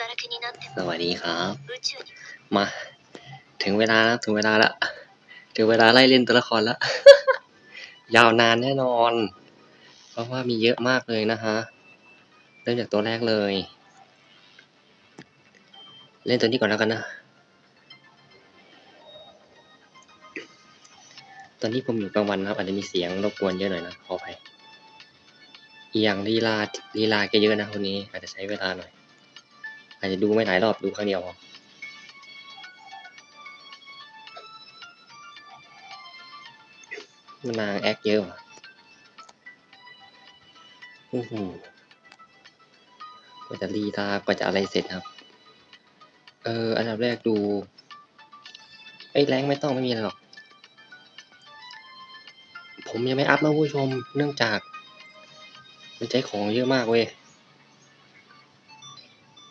สวัสดีครับ มา ถึงเวลาแล้วถึงเวลาละถึงเวลาไล่เล่นตัวละครละยาวนานแน่นอน เพราะว่ามีเยอะมากเลยนะฮะ เริ่มจากตัวแรกเลย เล่นตัวนี้ก่อนแล้วกันนะ ตอนนี้ผมอยู่กลางวันครับอาจจะมีเสียงรบกวนเยอะหน่อยนะขออภัยอย่างลีลาลีลาแกเยอะนะคนนี้ อาจจะใช้เวลาหน่อย อาจจะดูไม่หลายรอบดูครั้งเดียวพอมันนางแอคเยอะว่ะโอ้โหกว่าจะรีตากว่าจะอะไรเสร็จครับ เออ อันดับแรกดู ไอ้แรงไม่ต้องไม่มีอะไรหรอก ผมยังไม่อัพนะผู้ชม เนื่องจาก มันใช้ของเยอะมากเว้ย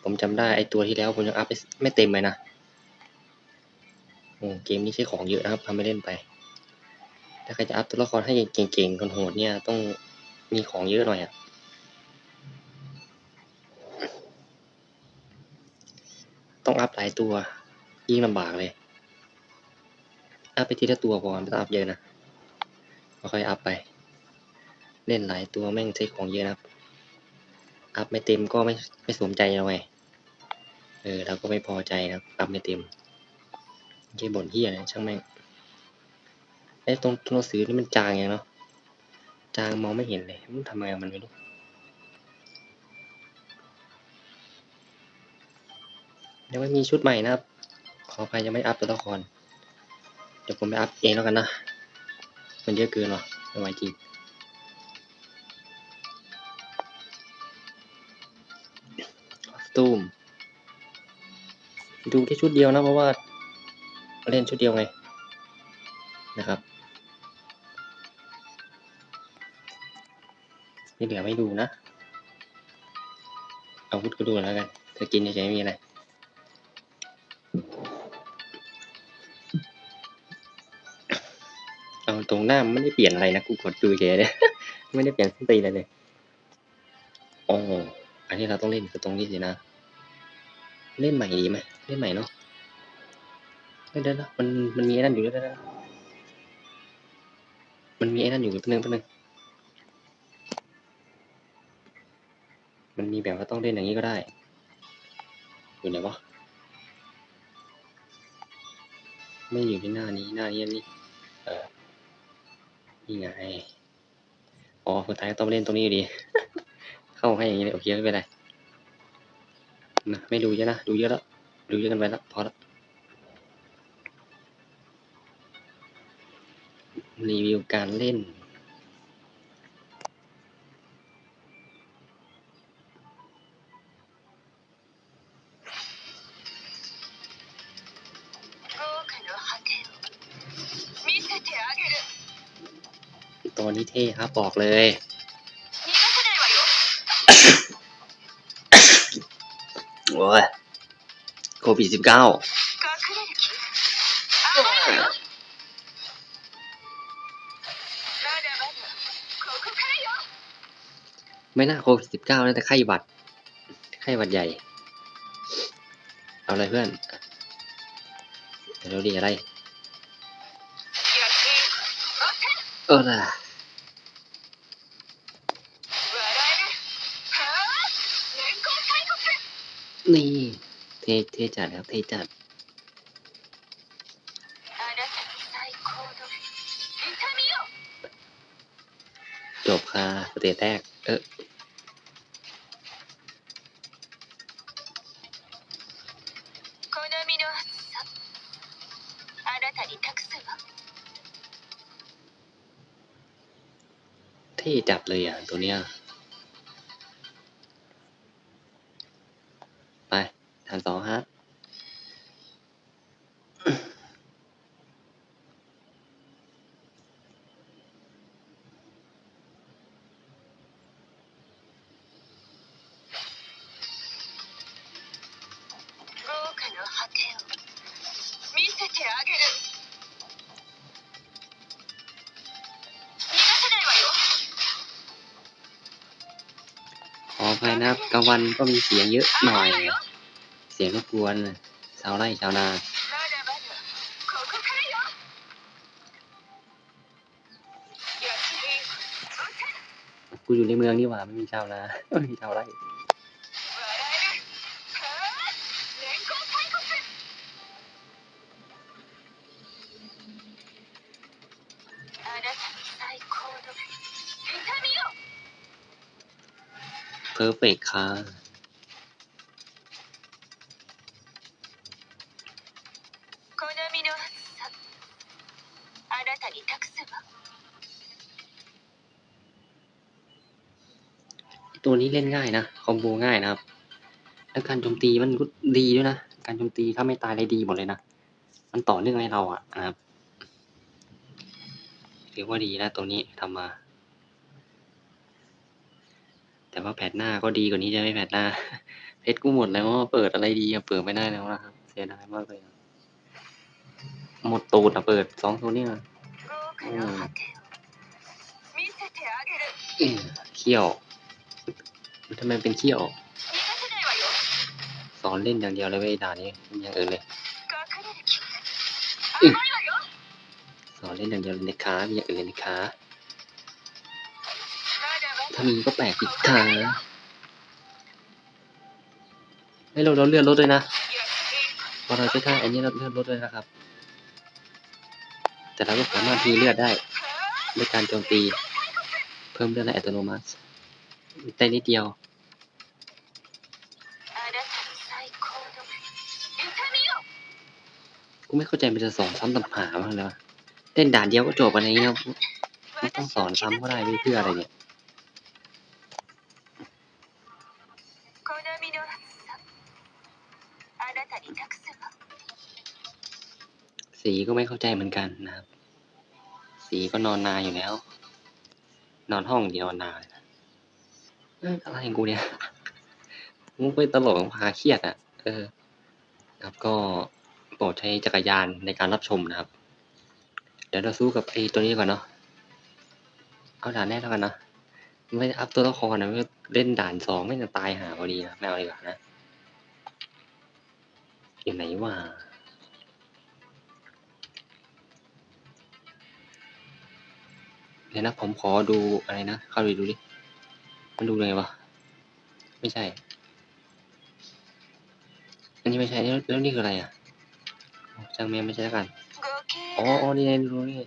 ผมจำได้ไอตัวที่แล้วผมยังอัพไม่เต็มเลยนะเกมนี้ใช้ของเยอะนะครับทำไม่เล่นไป ถ้าใครจะอัพตัวละครให้เก่งๆคนโหดเนี่ยต้องมีของเยอะหน่อยอะ่ะต้องอัพหลายตัว ยิ่งลำบากเลย อัพไปทีละตัวพอไม่ต้องอัพเยอะนะค่อยอัพไป เล่นหลายตัวแม่งใช้ของเยอะนะครับ อัพไม่เต็มก็ไม่ไม่สมใจเราไง เออเราก็ไม่พอใจนะอัพไม่เต็มไม่ใช่บ่นที่อะช่างแม่งไอ้ตรงตัวหนังสือนี่มันจางอย่างเนาะ จางมองไม่เห็นเลย มันทำไมมันไม่รู้ยังไม่มีชุดใหม่นะครับ ขออภัยยังไม่อัพตัวละคร เดี๋ยวผมไปอัพเองแล้วกันนะ มันเยอะเกินว่ะไม่ไหวจริง ตูม ดูแค่ชุดเดียวนะเพราะว่าเล่นชุดเดียวไงนะครับนี่เหลือไม่ดูนะอาวุธก็ดูแล้วกันจะกินเฉยๆไม่มีอะไรเอาตรงหน้าไม่ได้เปลี่ยนอะไรนะกูกดดูเฉยเลยไม่ได้เปลี่ยนสตีนอะไรเลยอ๋ออันนี้เราต้องเล่นคือตรงนี้สินะ เล่นใหม่ดีไหมเล่นใหม่เนาะเล่นได้นะมันมันมีไอ้นั่นอยู่ด้วยนะมันมีไอ้นั่นอยู่แป๊บนึงแป๊บนึงมันมีแบบว่าต้องเล่นอย่างนี้ก็ได้ อยู่ไหนวะไม่อยู่ที่หน้านี้หน้านี้นนี้เออนี่ไงอ๋อสุดท้ายต้องเล่นตรงนี้อยู่ดี เข้าให้อย่างนี้เลยโอเคไม่เป็นไร นะไม่ดูเยอะนะ ดูเยอะแล้ว ดูเยอะกันไปแล้วพอแล้วรีวิวการเล่น ตัวนี้เท่ครับบอกเลย โอ้ยโควิดสิบเก้าไม่น่าโควิดสิบเก้านะแต่ไข้หวัด ไข้หวัดใหญ่ เอาอะไรเพื่อนเราดีอะไร เออนะ นี่ เทเทจัดครับ เท่จัดจบค่ะสเตจแรก เออเท่จัดเลยอะ ตัวเนี้ย ฐานสองฮะขออภัยนะครับกลางวันก็มีเสียงเยอะหน่อย สียงรบกวนชาวไร่ชาวนากูอยู่ในเมืองนี่หว่าไม่มีชาวนาไม่มีชาวไร่เพอร์เฟกค่ะ เล่นง่ายนะคอมโบง่ายนะครับแล้วการโจมตีมันก็ดีด้วยนะการโจมตีถ้าไม่ตายเลยดีหมดเลยนะมันต่อเนื่องให้เราอะนะครับถือว่าดีนะตัวนี้ทำมา แต่ว่าแผดหน้าก็ดีกว่านี้จะไม่แผดหน้าเพชรกูหมดแล้ว่าเปิดอะไรดีอะเปิดไม่ได้แล้วนะครับเสียดายมากเลยหมดตูดอะเปิดสองตัวนี้นะเขี้ยว ทำไมเป็นขี้ออกสอนเล่นอย่างเดียวเลยเว้ยด่านี้อย่างอื่นเลยสอนเล่นอย่างเดียวเลยนะคะมีอย่างอื่นเลยนะคะถ้ามีก็แปลกอีกค่ะให้เราเราเลื่อนรถด้วยนะพอเราจะท่าอันนี้เราเลื่อนรถด้วยนะครับ แต่เราก็สามารถที่เลือดได้ด้วยการโจมตี เพิ่มเลือดในอัตโนมัติได้นิดเดียว กูไม่เข้าใจมันจะสอนซ้ำตับหามากเลยวะเต้นด่านเดียวก็จบอะไรเงี้ยไม่ต้องสอนซ้ำก็ได้เพื่ออะไรเนี่ยสีก็ไม่เข้าใจเหมือนกันนะครับ สีก็นอนนานอยู่แล้ว นอนห้องดีนอนนานอะไรของกูเนี่ยมุกไปตลกพาเครียดอะ เออ ครับก็ ปรดใช้จักรยานในการรับชมนะครับ เดี๋ยวเราสู้กับไอ้ตัวนี้ก่อนเนาะเอาด่านแรกแล้วกันนะไม่ได้อัพตัวละครนะไม่เล่นด่านสองไม่จะตายหาพอดีนะไม่เอาดีกว่านะอยู่ไหนวะเดี๋ยวนะผมขอดูอะไรนะเข้าไปดูดิมันดูไงวะไม่ใช่ อันนี้ไม่ใช่แล้วนี่คืออะไรอะ ช่างแม่งไม่ใช่แล้วกัน合計อ๋ออ๋อนี่ไงดูนี่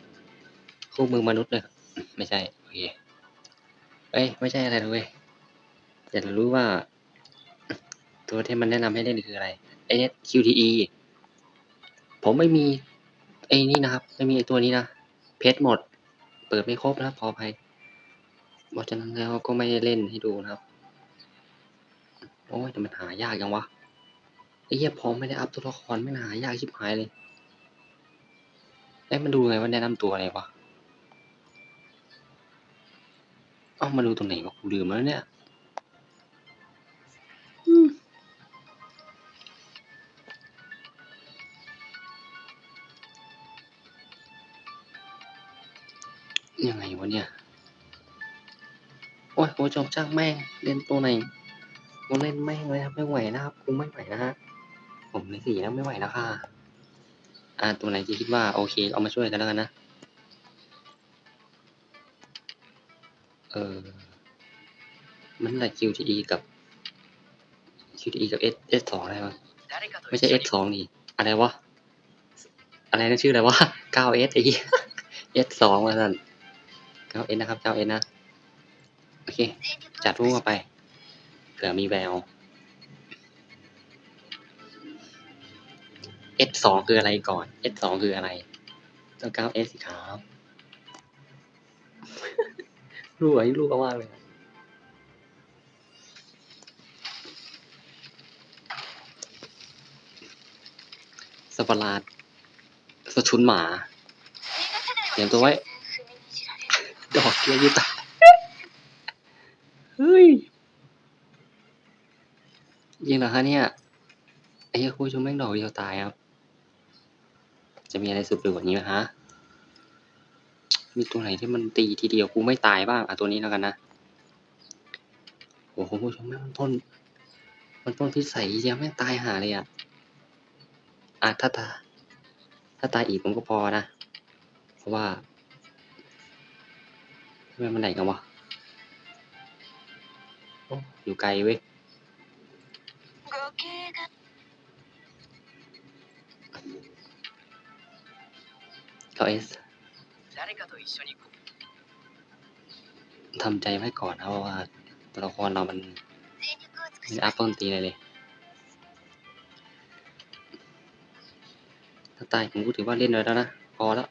คู่มือมนุษย์เลยไม่ใช่โอเคเอ้ยไม่ใช่อะไรเลยเว้ยอยากจะรู้ว่า ตัวที่มันแนะนำให้เล่นคืออะไรไอเน็ต QTE ผมไม่มีไอ้นี่นะครับ ไม่มีไอตัวนี้นะ เพชรหมด เปิดไม่ครบนะครับขออภัยเพราะฉะนั้นแล้วก็ไม่ได้เล่นให้ดูนะครับ โอ้ยแต่มันหายากจังวะไอ้ เหี้ยพอไม่ได้อัพตัวละครไม่งหายากชิบหายเลยเอ้ยมันดูไงว่าแนะนำตัวอะไรวะเอ้ามาดูตรงไหนวะกูลืมแล้วเนี่ยอืมยังไงวะเนี่ย โอ้ยคุณผู้ชมช่างแม่งเล่นตัวไหนกูเล่นแม่งเลยครับไม่ไหวนะครับกูไม่ไหวนะฮะ ผมในสี่แล้วไม่ไหวแล้วค่ะ อ่า ตัวไหนที่คิดว่าโอเค เอามาช่วยกันแล้วกันนะ เออ มันอะไร QTE กับ QTE กับ S S สองอะไรวะไม่ใช่ S สองนี่อะไรวะ อะไรนั่นชื่ออะไรวะ 9S ไอ้ S สองมาสั่น 9S นะครับ 9S นะ โอเค จัดรูปมาไปเผื่อมีแวว สองคืออะไรก่อน s สองคืออะไรเจ้าเก้า s สิครับรู้ไอ้รู้ก็ว่าเลยสปาราดสชุนหมา เตรียมตัวไว้ ดอกเกียยุตาเฮ้ย ยิงเหรอฮะเนี่ย ไอ้ยาคูชูแม่งดอกเดียวตายครับ จะมีอะไรสุดหรือกว่านี้ไหมฮะ มีตัวไหนที่มันตีทีเดียวกูไม่ตายบ้าง อะตัวนี้แล้วกันนะโอ้โหคุณผู้ชมแม่งมันต้นมันต้องพิษใส่เยี่ยแม่งตายหาเลยอะ อะถ้าตาถ้าตายอีกผมก็พอนะ เพราะว่าทำไมมันไหนกันวะโอ้อยู่ไกลเว้ย เขาเอสทำใจไว้ก่อนนะเพราะว่าตัวละครเรามันม่อัพต้นตีเลยเลยถ้าตายผมก็ถือว่าเล่นได้แล้วนะ พอแล้ว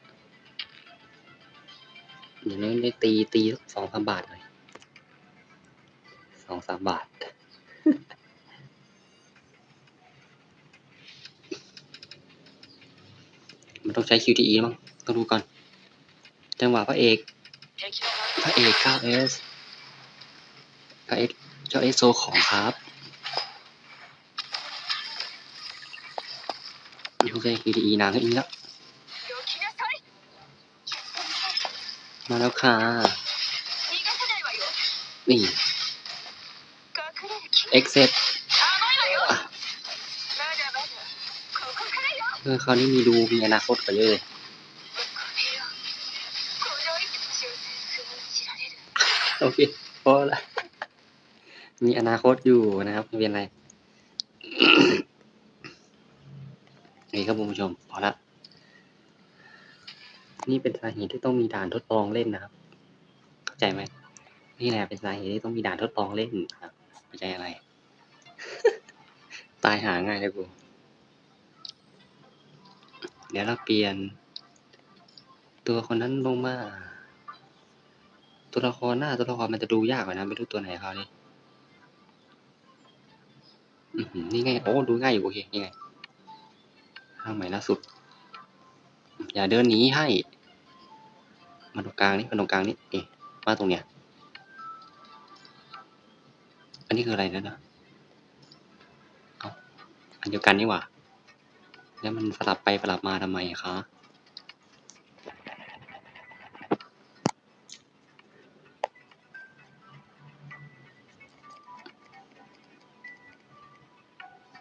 อย่างนี้ได้ตีตีสองสามบาทเลยสองสามบาทมันต้องใช้ QTE มั้ง ต้องดูก่อน จังหวะพระเอก พระเอกเก้าเอสเก้าเอสเก้าเอสโซของครับเดี๋ยวเคดีนางขึ้นอีกแล้ว มาแล้วค่ะ นี่เอ็กเซตเออคราวนี้มีดูมีอนาคตไปเลย โอเคพอละมีอนาคตอยู่นะครับไม่เป็นไรนี่ครับคุณผู้ชมพอละ นี่เป็นสาเหตุที่ต้องมีด่านทดลองเล่นนะครับ เข้าใจไหมนี่แหละเป็นสาเหตุที่ต้องมีด่านทดลองเล่นครับเข้าใจอะไร ตายหาง่ายเลยกูเดี๋ยวเราเปลี่ยน ตัวคนนั้นลงมา ตัวละครหน้าตัวละครมันจะดูยากกว่านะไม่รู้ตัวไหนเขานี่อือหือนี่ไงโอ้ดูง่ายอยู่โอเคนี่ไงข้างใหม่ล่าสุด อย่าเดินหนีให้มาตรงกลางนี่มาตรงกลางนี่เอ๊ะมาตรงเนี้ยอันนี้คืออะไรนะนะเอาอันเดียวกันนี่หว่าแล้วมันสลับไปสลับมาทำไมคะ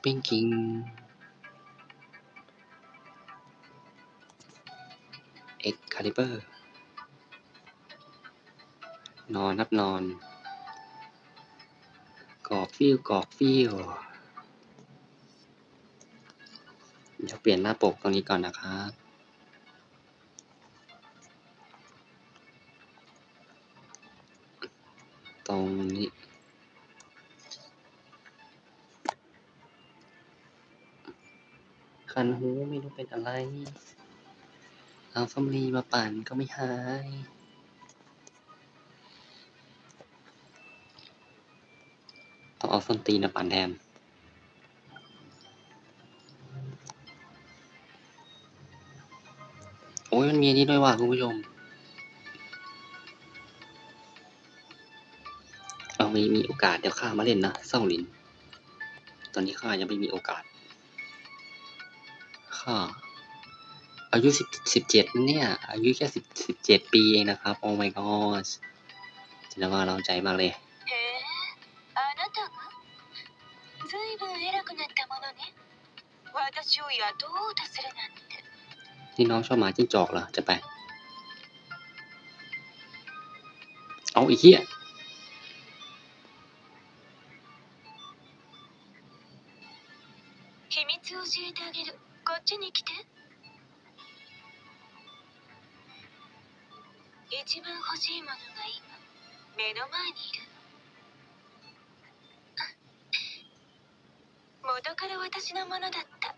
ปิ้งกิงเอ็กคาลิเบอร์นอนครับนอนกรอกฟิวกรอกฟิวเดี๋ยวเปลี่ยนหน้าปกตรงนี้ก่อนนะครับตรงนี้ คันหูไม่รู้เป็นอะไร เอาฟำลีมาปั่นก็ไม่หายต้องเอาส้นตีนมาปั่นแทนโอ้ยมันมีอันนี้ด้วยว่ะคุณผู้ชมเอามีมีโอกาสเดี๋ยวข้ามาเล่นนะเศร้าลิน ตอนนี้ข้ายังไม่มีโอกาส ค่ะอายุสิบสิบเจ็ดเนี่ย อายุแค่สิบสิบเจ็ดปีเองนะครับ โอ้ my god จะว่าเราใจมากเลย へえあなたがずいぶん偉くなったものね私を雇おうとするなんて นี่น้องชอบหมาจิ้งจอกเหรอ จะไป เอาอีกเหี้ย 秘密を教えてあげる こっちに来て一番欲しいものが今目の前にいる元から私のものだったも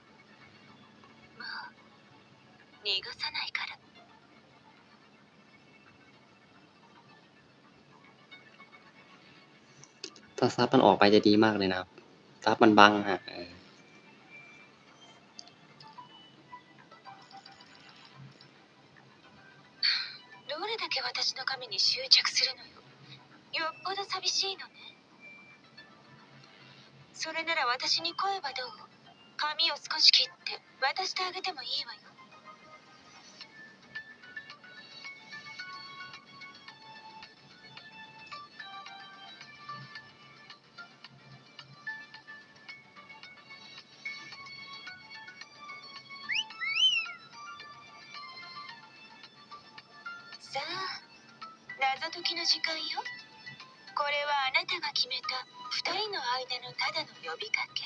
う逃がさないから ถ้าซับมันออกไปจะดีมากเลยนะครับ ซับมันบังฮะ 私に声はどう髪を少し切って渡してあげてもいいわよ。ただの呼びかけ。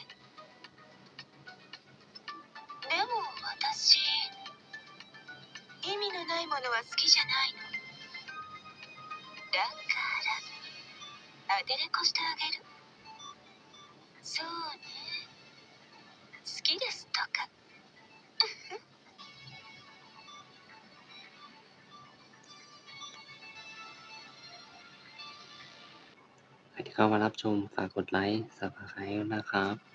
でも私意味のないものは好きじゃないの。だからあてれこしてあげる。そうね。好きですとか。 เข้ามารับชม ฝากกดไลค์ สับสไครต์นะครับ